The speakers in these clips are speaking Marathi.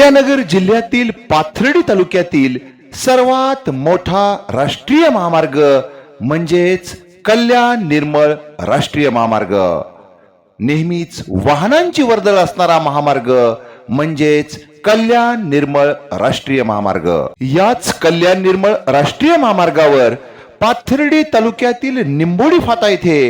अहिल्यानगर जिल्ह्यातील पाथर्डी तालुक्यातील सर्वात मोठा राष्ट्रीय महामार्ग म्हणजेच कल्याण निर्मळ राष्ट्रीय महामार्ग. नेहमीच वाहनांची वर्दळ असणारा महामार्ग म्हणजेच कल्याण निर्मळ राष्ट्रीय महामार्ग. याच कल्याण निर्मळ राष्ट्रीय महामार्गावर पाथर्डी तालुक्यातील निंबोडी फाटा येथे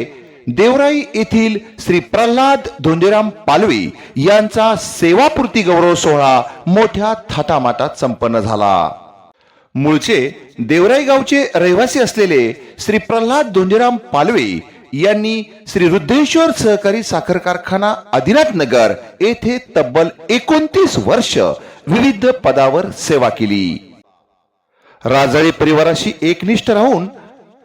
देवराई येथील श्री प्रल्हाद धोंडीराम पालवे यांचा सेवापूर्ती गौरव सोहळा मोठ्या थाटामाटात संपन्न झाला. मूळचे देवराई गावचे रहिवासी असलेले श्री प्रल्हाद धोंडीराम पालवे यांनी श्री रुद्रेश्वर सहकारी साखर कारखाना आदिनाथ नगर येथे तब्बल एकोणतीस वर्ष विविध पदावर सेवा केली. राजाळी परिवाराशी एकनिष्ठ राहून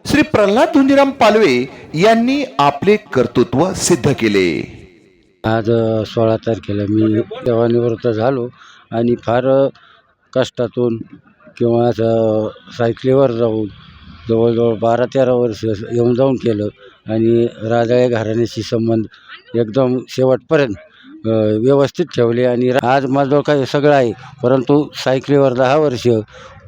श्री प्रल्हाद धोंडीराम पालवे यांनी आपले कर्तृत्व सिद्ध केले. आज सोळा तारखेला मी सेवानिवृत्त झालो आणि फार कष्टातून किंवा सायकलीवर जाऊन जवळजवळ बारा तेरा वर्ष येऊन जाऊन केलं आणि राजाळे घराण्याशी संबंध एकदम शेवटपर्यंत व्यवस्थित ठेवले आणि आज माझं काही सगळं आहे. परंतु सायकलीवर दहा वर्ष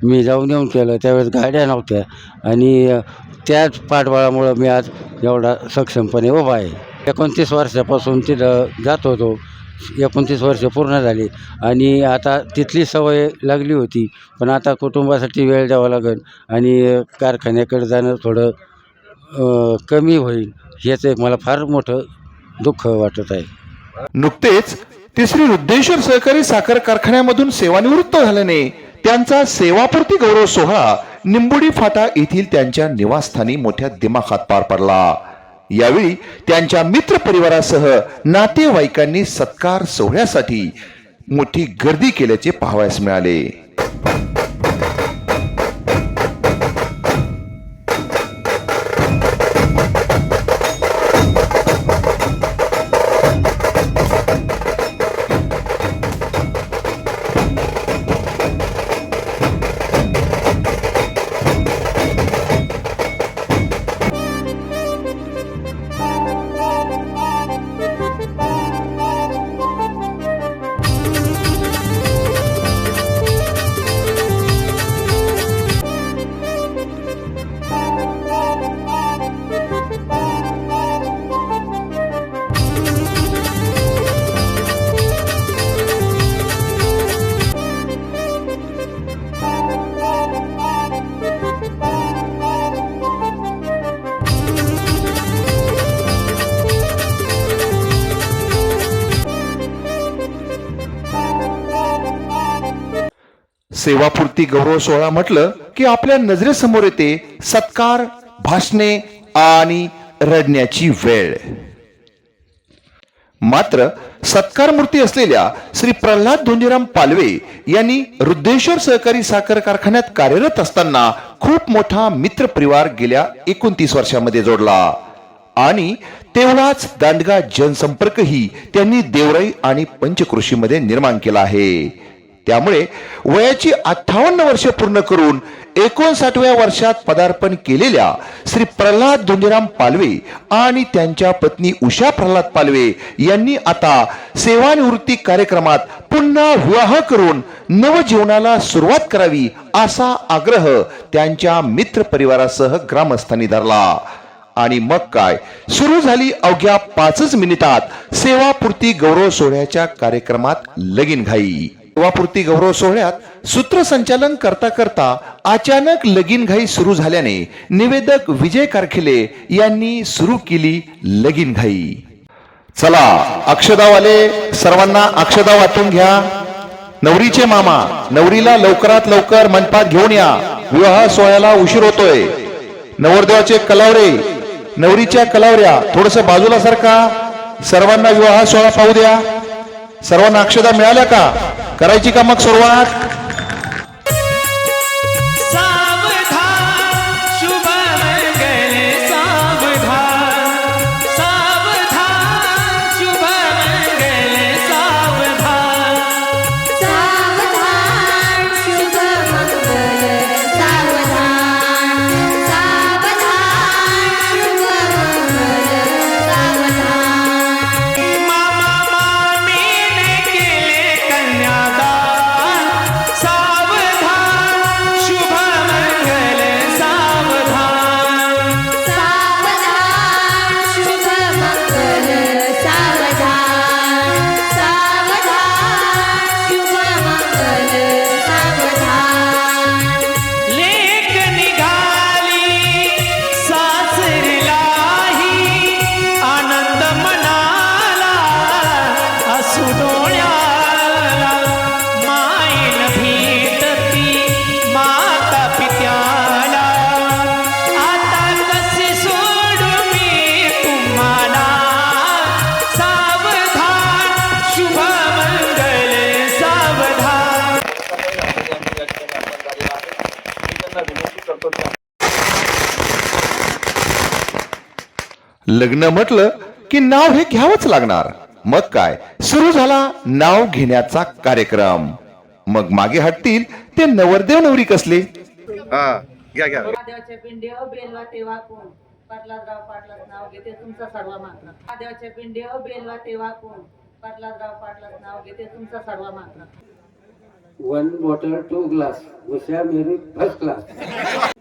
मी जाऊन येऊन केलं. त्यावेळेस गाड्या नव्हत्या आणि त्याच पाठबळामुळं मी आज एवढा सक्षमपणे उभा आहे. एकोणतीस वर्षापासून तिथं जात होतो. एकोणतीस वर्ष पूर्ण झाली. आणि आता तिथली सवय लागली होती. पण आता कुटुंबासाठी वेळ द्यावा लागेल आणि कारखान्याकडे जाणं थोडं कमी होईल. याचं एक मला फार मोठं दुःख वाटत आहे. नुकतेच तिसरी रुद्धेश्वर सहकारी साखर कारखान्यामधून सेवानिवृत्त झाल्याने त्यांचा सेवापूर्ती गौरव सोहळा निंबुडी फाटा येथील त्यांच्या निवासस्थानी मोठ्या दिमाखात पार पडला. यावेळी त्यांच्या मित्र परिवारासह नातेवाईकांनी सत्कार सोहळ्यासाठी मोठी गर्दी केल्याचे पाहावयास मिळाले. सेवापूर्ती गौरव सोहळा म्हटलं की आपल्या नजरेसमोर येते सत्कार भाषणे आणि रडण्याची वेळ. मात्र सत्कार मूर्ती असलेल्या श्री प्रल्हाद धोंडीराम पालवे यांनी रुद्धेश्वर सहकारी साखर कारखान्यात कार्यरत असताना खूप मोठा मित्र परिवार गेल्या एकोणतीस वर्षामध्ये जोडला. आणि तेवढाच दांडगा जनसंपर्कही त्यांनी देवराई आणि पंचकृषीमध्ये निर्माण केला आहे. त्यामुळे वयाची अठ्ठावन्न वर्ष पूर्ण करून एकोणसाठव्या वर्षात पदार्पण केलेल्या श्री प्रल्हाद धोंडीराम पालवे आणि त्यांच्या पत्नी उषा प्रल्हाद पालवे यांनी आता सेवानिवृत्ती कार्यक्रमात पुन्हा विवाह करून नवजीवनाला सुरुवात करावी असा आग्रह त्यांच्या मित्र परिवारासह ग्रामस्थांनी धरला. आणि मग काय? सुरू झाली अवघ्या पाचच मिनिटात सेवापूर्ती गौरव सोहळ्याच्या कार्यक्रमात लगीन घाई. सेवापूर्ती गौरव सोहळ्यात सूत्रसंचालन करता करता अचानक लगीन घाई सुरू झाल्याने निवेदक विजय कारखिले यांनी सुरू केली लगीन घाई. चला अक्षदावाले सर्वांना अक्षदा वाटून घ्या. नवरीचे मामा नवरीला लवकरात लवकर मंडपात घेऊन या. विवाह सोहळ्याला उशीर होतोय. नवरदेवाचे कलावरे नवरीच्या कलावऱ्या थोडस बाजूला सारखा सर्वांना विवाह सोहळा पाहू द्या. सर्वांना अक्षता मिळाल्या का? करायची का मग सुरुवात? लग्न म्हटलं की नाव हे घ्यावंच लागणार. मग काय? सुरू झाला नाव घेण्याचा कार्यक्रम. मग मागे हटतील ते नवरदेव नवरी कसले? हा घ्या घ्या. महादेवाच्या पिंडीवर बेलवा तेव्हा कोण? प्रल्हादराव पाटलाच नाव घेते तुमचा सर्व मात्र. महादेवाच्या पिंडीवर बेलवा तेव्हा कोण? प्रल्हादराव पाटलाच नाव घेते तुमचा सर्व मात्र. One bottle two glass Usha Mary first class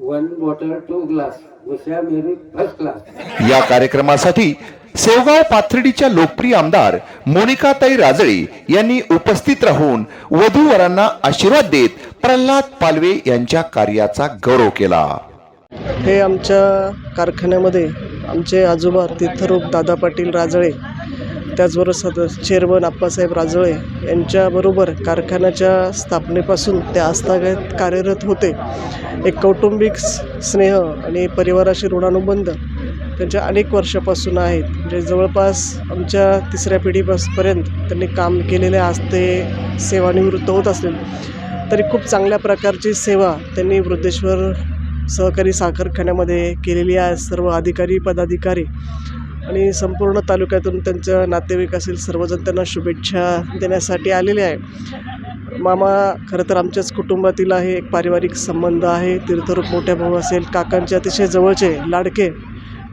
one bottle two glass Usha Mary first class या कार्यक्रमासाठी शेवगाव पाथर्डीच्या लोकप्रिय आमदार मोनिकाताई राजळे यांनी उपस्थित राहून वधूवरांना आशीर्वाद देत प्रल्हाद पालवे यांच्या कार्याचा गौरव केला. हे आमच्या कारखान्यामध्ये आमचे आजोबा तीर्थरूप दादा पाटील राजळे त्याचबरोबर सद चेअरमन आप्पासाहेब राजळे यांच्याबरोबर कारखान्याच्या स्थापनेपासून ते आस्थागत कार्यरत होते. एक कौटुंबिक स्नेह आणि परिवाराशी ऋणानुबंध त्यांच्या अनेक वर्षापासून आहेत. म्हणजे जवळपास आमच्या तिसऱ्या पिढीपासपर्यंत त्यांनी काम केलेले आज ते सेवानिवृत्त होत असतील तरी खूप चांगल्या प्रकारची सेवा त्यांनी वृद्धेश्वर सहकारी साखर केलेली आहे. सर्व अधिकारी पदाधिकारी आणि संपूर्ण तालुक्यातून त्यांचं नातेवाईक असेल सर्वजण त्यांना शुभेच्छा देण्यासाठी आलेले आहे. मामा खरं तर आमच्याच कुटुंबातील आहे एक पारिवारिक संबंध आहे तीर्थरूप मोठ्या भाऊ असेल काकांचे अतिशय जवळचे लाडके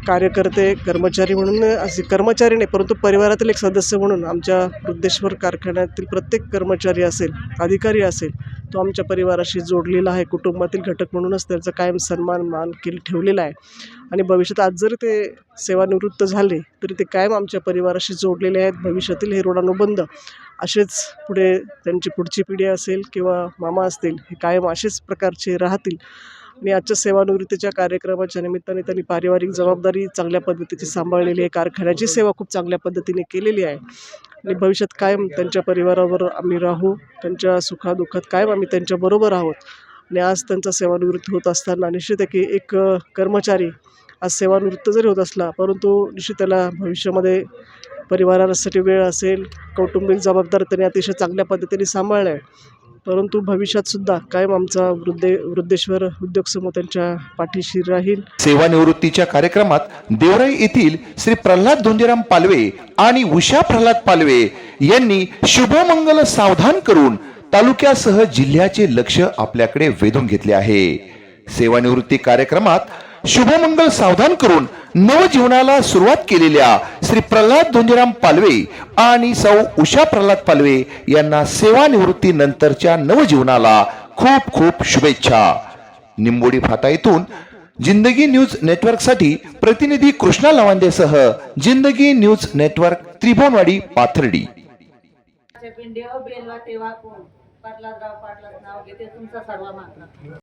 कार्यकर्ते कर्मचारी म्हणून असे कर्मचारी नाही परंतु परिवारातील एक सदस्य म्हणून आमच्या वृद्धेश्वर कारखान्यातील प्रत्येक कर्मचारी असेल अधिकारी असेल तो आमच्या परिवाराशी जोडलेला आहे कुटुंबातील घटक म्हणूनच त्यांचा कायम सन्मान मान केल ठेवलेला आहे. आणि भविष्यात आज जरी ते सेवानिवृत्त झाले तरी ते कायम आमच्या परिवाराशी जोडलेले आहेत. भविष्यातील हे ऋणानुबंध असेच पुढे त्यांची पुढची पिढी असेल किंवा मामा असतील हे कायम असेच प्रकारचे राहतील. आणि आजच्या सेवानिवृत्तीच्या कार्यक्रमाच्या निमित्ताने त्यांनी पारिवारिक जबाबदारी चांगल्या पद्धतीची सांभाळलेली आहे. कारखान्याची सेवा खूप चांगल्या पद्धतीने केलेली आहे. आणि भविष्यात कायम त्यांच्या परिवारावर आम्ही राहू त्यांच्या सुखादुःखात कायम आम्ही त्यांच्याबरोबर आहोत. आणि आज त्यांचा सेवानिवृत्त होत असताना निश्चित आहे की एक कर्मचारी आज सेवानिवृत्त जरी होत असला परंतु निश्चित त्याला भविष्यामध्ये परिवारासाठी वेळ असेल कौटुंबिक जबाबदारी त्यांनी अतिशय चांगल्या पद्धतीने सांभाळल्या आहे. परंतु भविष्यातसुद्धा कायम आमचा वृद्धे वृद्धेश्वर उद्योग समूह त्यांच्या पाठीशी राहील. सेवानिवृत्तीच्या कार्यक्रमात देवराई येथील श्री प्रल्हाद धोंडीराम पालवे आणि उषा प्रल्हाद पालवे यांनी शुभमंगल सावधान करून तालुक्यासह जिल्ह्याचे लक्ष आपल्याकडे वेधून घेतले आहे. सेवानिवृत्ती कार्यक्रमात शुभमंगल सावधान करून नवजीवनाला सुरुवात केलेल्या श्री प्रल्हाद धोंजीराम पालवे आणि सौ उषा प्रल्हाद पालवे यांना सेवानिवृत्ती नंतरच्या नवजीवनाला खूप खूप शुभेच्छा. निंबोडी फाटा येथून जिंदगी न्यूज नेटवर्कसाठी प्रतिनिधी कृष्णा लवांदेसह जिंदगी न्यूज नेटवर्क त्रिभुवनवाडी पाथर्डी. पाटलाच नाव घेते तुमचा सर्व मात्र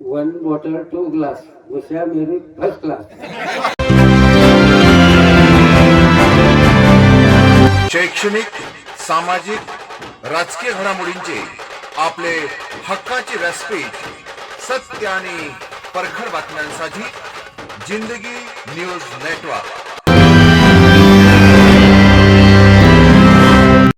one bottle two glass Usha Mary first class शैक्षणिक सामाजिक राजकीय घडामोडींचे आपले हक्काचे व्यासपीठ सत्य आणि परखड बातम्यांसाठी जिंदगी न्यूज नेटवर्क.